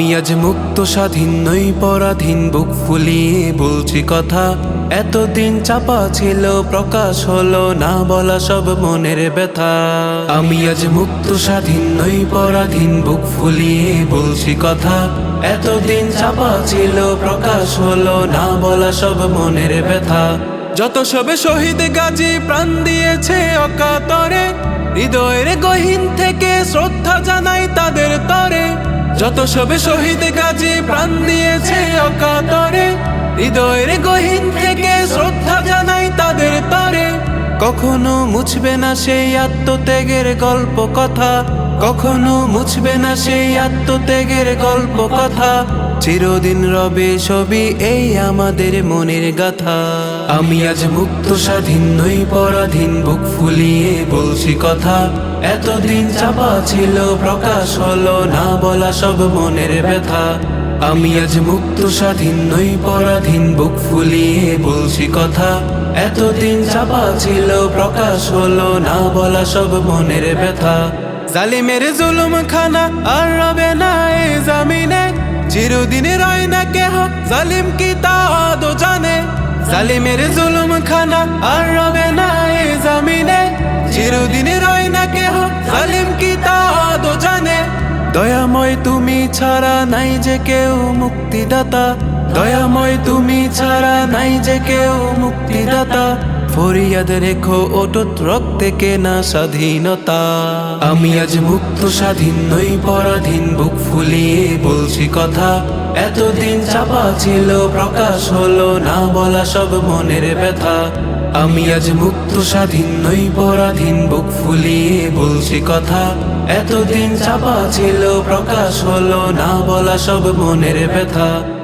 আমি আজ মুক্ত স্বাধীন নই, পরাধীন বুক ফুলিয়ে বলছি কথা। এতদিন চাপা ছিল, প্রকাশ হলো না, বলা সব মনের ব্যথা। আমি আজ মুক্ত স্বাধীন নই, পরাধীন বুক ফুলিয়ে বলছি কথা। এতদিন চাপা ছিল, প্রকাশ হলো না, বলা সব মনের ব্যথা। যত সবে শহীদ গাজী প্রাণ দিয়েছে অকাতরে, হৃদয়ের গহীন থেকে শ্রদ্ধা জানাই তাদের তরে। যত সবে শহীদ গাজী প্রাণ দিয়েছে অকাতরে, হৃদয়ের গহীন থেকে শ্রদ্ধা জানাই তাদের তরে। কখনো মুছবে না সেই আত্মত্যাগের গল্প কথা কখনো মুছবে না সেই আত্মত্যাগের গল্প কথা। চিরদিন রবে ছবি এই আমাদের মনের গাথা। আমি আজ মুক্ত স্বাধীন নই, পরাধীন বুক ফুলিয়ে বলছি কথা। এতদিন চাপা ছিল, প্রকাশ হলো না বলা সব মনের ব্যথা। আমি আজ মুক্ত স্বাধীন নই, পরাধীন বুক ফুলিয়ে বলছি কথা। এতদিন চাপা ছিল, প্রকাশ হলো না বলা সব মনের ব্যথা। জালিমের জুলুম খানা আর রবে না এ জামিনে। চিরদিন রয় না কেহ, জালিম কি তা আদৌ জানে। জালিমের জুলুম খানা আর রবে না এ জামিনে। চিরদিন রয় না কেহ, জালিম কি তা আদৌ জানে। দয়াময় তুমি ছাড়া নাই যে কেউ মুক্তিদাতা। দয়াময় তুমি ছাড়া নাই যে কেউ মুক্তিদাতা। ফরিয়াদ রেখো অটুট রক্তে কেনা স্বাধীনতা। আমি আজ মুক্ত স্বাধীন নই, পরাধীন, বুক ফুলিয়ে বলছি কথা। এতদিন চাপা ছিল, প্রকাশ হলো না বলা সব মনের ব্যথা। আমি আজ মুক্ত স্বাধীন নই, পরাধীন, বুক ফুলিয়ে বলছি কথা। এতদিন চাপা ছিল, প্রকাশ হলো না বলা সব মনের ব্যথা।